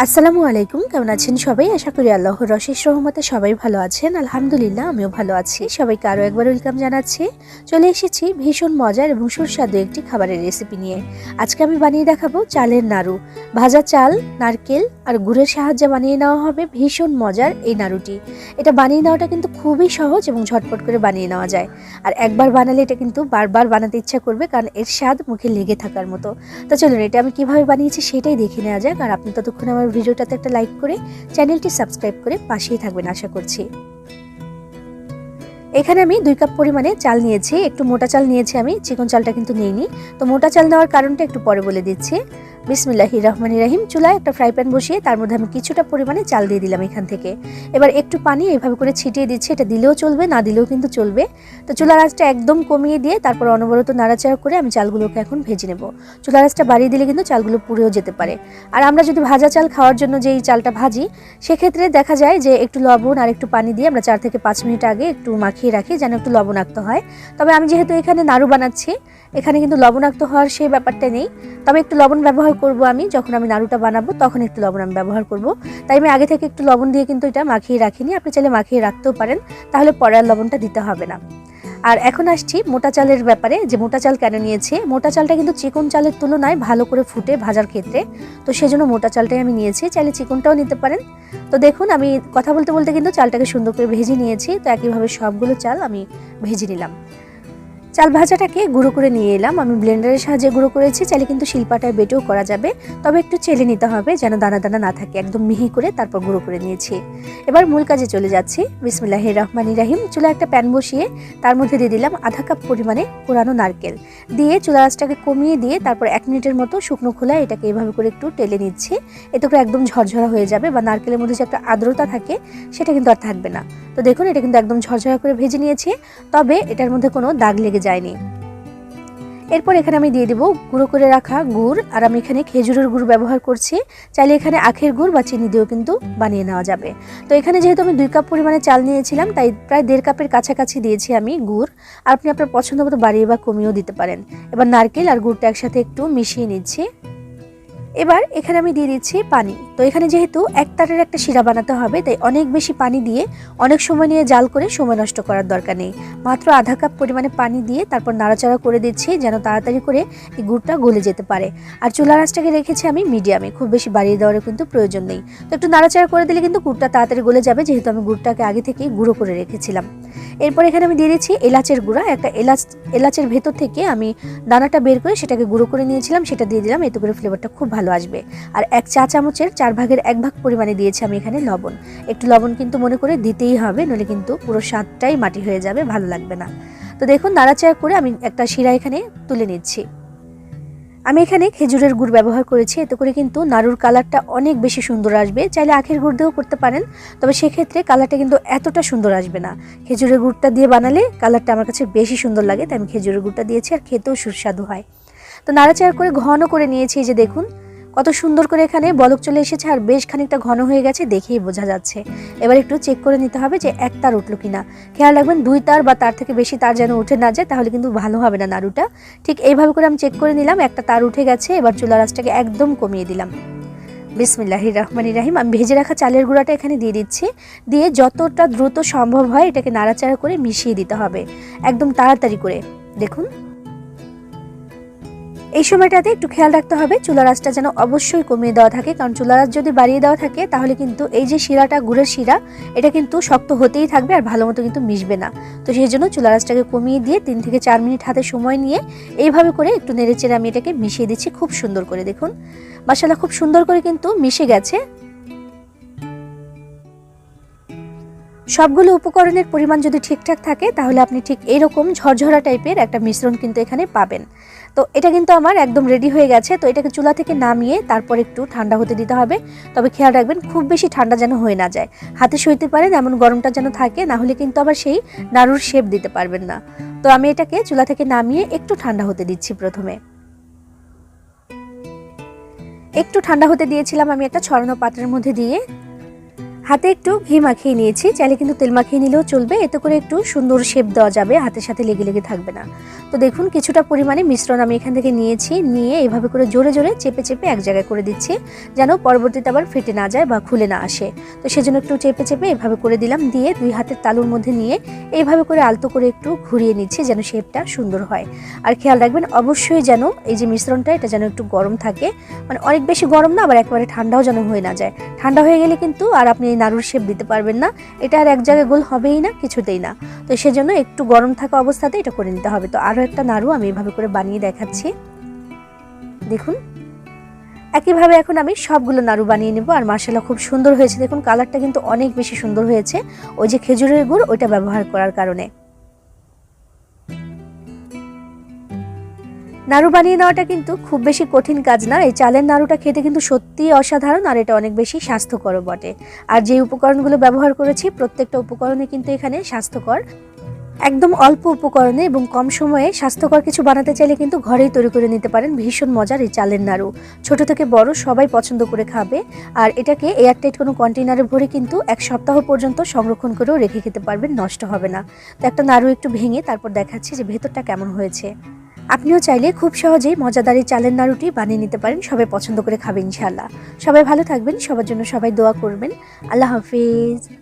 আসসালামু আলাইকুম, কেমন আছেন সবাই? আশা করি আল্লাহর রশেষ রহমতে সবাই ভালো আছেন। আলহামদুলিল্লাহ, আমিও ভালো আছি। সবাইকে আরও একবার ওয়েলকাম জানাচ্ছি। চলে এসেছি ভীষণ মজার এবং সুস্বাদু একটি খাবারের রেসিপি নিয়ে। আজকে আমি বানিয়ে দেখাবো চালের নাড়ু। ভাজা চাল, নারকেল আর গুড়ের সাহায্যে বানিয়ে নেওয়া হবে ভীষণ মজার এই নাড়ুটি। এটা বানিয়ে নেওয়াটা কিন্তু খুবই সহজ এবং ঝটপট করে বানিয়ে নেওয়া যায়। আর একবার বানালে এটা কিন্তু বারবার বানাতে ইচ্ছা করবে, কারণ এর স্বাদ মুখে লেগে থাকার মতো। তো চলুন, এটা আমি কীভাবে বানিয়েছি সেটাই দেখে নেওয়া যাক, আর আপনি ততক্ষণ আমার ভিডিওটাতে একটা লাইক করে চ্যানেলটি সাবস্ক্রাইব করে পাশেই থাকবেন আশা করছি। এখানে আমি দুই কাপ পরিমাণে চাল নিয়েছি, একটু মোটা চাল নিয়েছি আমি, চিকন চালটা কিন্তু নিইনি। তো মোটা চাল নেওয়ার কারণটা একটু পরে বলে দিচ্ছি। বিসমিল্লাহি রহমানি রাহিম, চুলায় একটা ফ্রাই প্যান বসিয়ে তার মধ্যে আমি কিছুটা পরিমাণে চাল দিয়ে দিলাম এখান থেকে। এবার একটু পানি এইভাবে করে ছিটিয়ে দিচ্ছি, এটা দিলেও চলবে, না দিলেও কিন্তু চলবে। তো চুলার আঁচটা একদম কমিয়ে দিয়ে তারপর অনবরত নাড়াচাড়া করে আমি চালগুলোকে এখন ভেজে নেব। চুলার আঁচটা বাড়িয়ে দিলে কিন্তু চালগুলো পুড়েও যেতে পারে। আর আমরা যদি ভাজা চাল খাওয়ার জন্য যেই চালটা ভাজি, সেক্ষেত্রে দেখা যায় যে একটু লবণ আর একটু পানি দিয়ে আমরা চার থেকে পাঁচ মিনিট আগে একটু মাখিয়ে রাখি যেন একটু লবণাক্ত হয়। তবে আমি যেহেতু এখানে নাড়ু বানাচ্ছি, এখানে কিন্তু লবণাক্ত হওয়ার সেই ব্যাপারটা নেই। তবে একটু লবণ ব্যবহার করব আমি, যখন আমি নাড়ুটা বানাবো, তখন একটু লবণ আমি ব্যবহার করব। তাই আমি আগে থেকে একটু লবণ দিয়ে কিন্তু এটা মাখিয়ে রাখিনি। আপনি চাইলে মাখিয়ে রাখতেও পারেন, তাহলে পরে আর লবণটা দিতে হবে না। আর এখন আসছি মোটা চালের ব্যাপারে। যে মোটা চাল কেন নিয়েছে? মোটা চালটা কিন্তু চিকন চালের তুলনায় ভালো করে ফুটে ভাজার ক্ষেত্রে। তো সেজন্য মোটা চালটাই আমি নিয়েছি। চাইলে চিকনটাও নিতে পারেন। তো দেখুন, আমি কথা বলতে বলতে কিন্তু চালটাকে সুন্দর করে ভেজে নিয়েছি। তো একইভাবে সবগুলো চাল আমি ভেজে নিলাম। চাল ভাজাটাকে গুঁড়ো করে নিয়ে এলাম। আমি ব্লেন্ডারের সাহায্যে গুঁড়ো করেছি। চাইলে কিন্তু শিল্পাটায় বেটেও করা যাবে। তবে একটু চেলে নিতে হবে যেন দানা দানা না থাকে। একদম মিহি করে তারপর গুঁড়ো করে নিয়েছি। এবার মূল কাজে চলে যাচ্ছি। বিসমিল্লাহ রহমান রাহিম। চুলা একটা প্যান বসিয়ে তার মধ্যে দিয়ে দিলাম আধা কাপ পরিমাণে পুরানো নারকেল। দিয়ে চুলা আঁচটাকে কমিয়ে দিয়ে তারপর এক মিনিটের মতো শুকনো খোলায় এটাকে এভাবে করে একটু টেলে নিচ্ছি। এতে করে একদম ঝরঝরা হয়ে যাবে বা নারকেলের মধ্যে যে একটা আর্দ্রতা থাকে সেটা কিন্তু আর থাকবে না। তো দেখুন, এটা কিন্তু একদম ঝরঝরা করে ভেজে নিয়েছি। তবে এটার মধ্যে কোনো দাগ লেগে যায়নি। এরপর এখানে আমি দিয়ে দেবো গুঁড়ো করে রাখা গুড়, আর আমি এখানে খেজুরের গুড় ব্যবহার করছি। চাইলে এখানে আখের গুড় বা চিনি দিয়েও কিন্তু বানিয়ে নেওয়া যাবে। তো এখানে যেহেতু আমি দুই কাপ পরিমাণে চাল নিয়েছিলাম, তাই প্রায় দেড় কাপের কাছাকাছি দিয়েছি আমি গুড়। আর আপনি আপনার পছন্দ মতো বাড়িয়ে বা কমিয়েও দিতে পারেন। এবার নারকেল আর গুড়টা একসাথে একটু মিশিয়ে নিচ্ছি। এবার এখানে আমি দিয়ে দিচ্ছি পানি। তো এখানে যেহেতু এক তারের একটা শিরা বানাতে হবে, তাই অনেক বেশি পানি দিয়ে অনেক সময় নিয়ে জাল করে সময় নষ্ট করার দরকার নেই। মাত্র আধা কাপ পরিমাণে পানি দিয়ে তারপর নাড়াচাড়া করে দিচ্ছি যেন তাড়াতাড়ি করে এই গুড়টা গলে যেতে পারে। আর চুলা আঁচটাকে রেখেছি আমি মিডিয়ামে, খুব বেশি বাড়িয়ে দেওয়ার কিন্তু প্রয়োজন নেই। তো একটু নাড়াচাড়া করে দিলে কিন্তু গুড়টা তাড়াতাড়ি গলে যাবে, যেহেতু আমি গুড়টাকে আগে থেকেই গুঁড়ো করে রেখেছিলাম। এরপর এখানে আমি দিয়ে দিচ্ছি এলাচের গুঁড়া, একটা এলাচ, এলাচের ভেতর থেকে আমি দানাটা বের করে সেটাকে গুঁড়ো করে নিয়েছিলাম, সেটা দিয়ে দিলাম, এতে করে ফ্লেভারটা খুব ভালো আসবে। আর এক চা চামচের চার ভাগের এক ভাগ পরিমাণে দিয়েছি আমি এখানে লবণ। একটু লবণ কিন্তু মনে করে দিতেই হবে, নইলে কিন্তু পুরো স্বাদটাই মাটি হয়ে যাবে, ভালো লাগবে না। তো দেখুন, নাড়াচাড়া করে আমি একটা শিরা এখানে তুলে নিচ্ছি। আমি এখানে খেজুরের গুড় ব্যবহার করেছি, এতে করে কিন্তু নাড়ুর কালারটা অনেক বেশি সুন্দর আসবে। চাইলে আখের গুড় দিয়েও করতে পারেন, তবে সেক্ষেত্রে কালারটা কিন্তু এতটা সুন্দর আসবে না। খেজুরের গুড়টা দিয়ে বানালে কালারটা আমার কাছে বেশি সুন্দর লাগে, তাই আমি খেজুরের গুড়টা দিয়েছি আর খেতেও সুস্বাদু হয়। তো নাড়াচাড়া করে ঘন করে নিয়েছি যে দেখুন কত সুন্দর করে এখানে বলক চলে এসেছে আর বেশ খানিকটা ঘন হয়ে গেছে দেখেই বোঝা যাচ্ছে। এবার একটু চেক করে নিতে হবে যে এক তার উঠল কিনা। খেয়াল রাখবেন, দুই তার বা তার থেকে বেশি তার যেন উঠে না যায়, তাহলে কিন্তু ভালো হবে না নাড়ুটা। ঠিক এইভাবে করে আমি চেক করে নিলাম, একটা তার উঠে গেছে, এবার চুলা রাসটাকে একদম কমিয়ে দিলাম। বিসমিল্লাহ রহমান রাহিম, আমি ভেজে রাখা চালের গুঁড়াটা এখানে দিয়ে দিচ্ছি। দিয়ে যতটা দ্রুত সম্ভব হয় এটাকে নাড়াচাড়া করে মিশিয়ে দিতে হবে, একদম তাড়াতাড়ি করে। দেখুন এই সময়টাতে একটু খেয়াল রাখতে হবে চুলা আঁচটা যেন অবশ্যই কমিয়ে দেওয়া থাকে। কারণ চুলা আঁচ যদি বাড়িয়ে দেওয়া থাকে, তাহলে কিন্তু এই যে শিরাটা, গুড়ের শিরা, এটা কিন্তু শক্ত হতেই থাকবে আর ভালো মতো কিন্তু মিশবে না। তো সেই জন্য চুলা আঁচটাকে কমিয়ে দিয়ে তিন থেকে চার মিনিট হাতে সময় নিয়ে এইভাবে করে একটু নেড়েচেড়ে আমি এটাকে মিশিয়ে দিচ্ছি, খুব সুন্দর করে। দেখুন মশালা খুব সুন্দর করে কিন্তু মিশে গেছে। সবগুলো উপকরণের পরিমাণ যদি ঠিকঠাক থাকে, তাহলে আপনি ঠিক এরকম ঝরঝরা টাইপের একটা মিশ্রণ কিন্তু এখানে পাবেন। তো এটা কিন্তু আমার একদম রেডি হয়ে গেছে। তো এটাকে চুলা থেকে নামিয়ে তারপর একটু ঠান্ডা হতে দিতে হবে। তবে খেয়াল রাখবেন, খুব বেশি ঠান্ডা যেন হয়ে না যায়। হাতে সইতে পারেন, এমন গরমটা যেন থাকে, না হলে কিন্তু আবার সেই নাড়ুর শেপ দিতে পারবেন না। তো আমি এটাকে চুলা থেকে নামিয়ে একটু ঠান্ডা হতে দিচ্ছি প্রথমে। একটু ঠান্ডা হতে দিয়েছিলাম আমি একটা ছড়ানো পাত্রের মধ্যে দিয়ে। হাতে একটু ঘি মাখিয়ে নিয়েছি। চাইলে কিন্তু তেল মাখিয়ে নিলেও চলবে। এতে করে একটু সুন্দর শেপ দেওয়া যাবে। হাতের সাথে লেগে লেগে থাকবে না। তো দেখুন, কিছুটা পরিমাণে মিশ্রণ আমি এখান থেকে নিয়েছি। নিয়ে এভাবে করে জোরে জোরে চেপে চেপে এক জায়গায় করে দিচ্ছি। যেন পরবর্তীতে আবার ফেটে না যায় বা খুলে না আসে। তো সেজন্য একটু চেপে চেপে এভাবে করে দিলাম। দিয়ে দুই হাতের তালুর মধ্যে নিয়ে এইভাবে করে আলতো করে একটু ঘুরিয়ে নিচ্ছি যেন শেপটা সুন্দর হয়। আর খেয়াল রাখবেন, অবশ্যই যেন এই যে মিশ্রণটা, এটা যেন একটু গরম থাকে। মানে অনেক বেশি গরম না, আবার একেবারে ঠান্ডাও যেন হয়ে না যায়। ঠান্ডা হয়ে গেলে কিন্তু আর আপনি এই নাড়ুর শেপ দিতে পারবেন না। এটা আর এক জায়গায় গোল হবেই না, কিছুতেই না। তো সেজন্য একটু গরম থাকা অবস্থাতে এটা করে নিতে হবে। তো আরও একটা নাড়ু আমি এভাবে করে বানিয়ে দেখাচ্ছি। দেখুন। একইভাবে এখন আমি সবগুলো নাড়ু বানিয়ে নেব। আর মার্শাল্লাহ খুব সুন্দর হয়েছে। দেখুন, কালারটা কিন্তু অনেক বেশি সুন্দর হয়েছে। ওই যে খেজুরের গুড়, ওইটা ব্যবহার করার কারণে। নাড়ু বানিয়ে নেওয়াটা কিন্তু খুব বেশি কঠিন কাজ না। এই চালের নাড়ুটা খেতে কিন্তু সত্যিই অসাধারণ আর এটা অনেক বেশি স্বাস্থ্যকর বটে। আর যে উপকরণগুলো ব্যবহার করেছি, প্রত্যেকটা উপকরণে কিন্তু এখানে স্বাস্থ্যকর, একদম অল্প উপকরণে এবং কম সময়ে স্বাস্থ্যকর কিছু বানাতে চাইলে কিন্তু ঘরেই তৈরি করে নিতে পারেন। ভীষণ মজার এই চালের নাড়ু। ছোট থেকে বড় সবাই পছন্দ করে খাবে। আর এটাকে এয়ারটাইট কোনো কন্টেনারে ভরে কিন্তু এক সপ্তাহ পর্যন্ত সংরক্ষণ করেও রেখে খেতে পারবেন, নষ্ট হবে না। তো একটা নাড়ু একটু ভেঙে তারপর দেখাচ্ছি যে ভেতরটা কেমন হয়েছে। আপনিও চাইলে খুব সহজেই মজাদারি চালের নাড়ুটি বানিয়ে নিতে পারেন। সবাই পছন্দ করে খাবেন ইনশাল্লাহ সবাই ভালো থাকবেন। সবার জন্য সবাই দোয়া করবেন। আল্লাহ হাফিজ।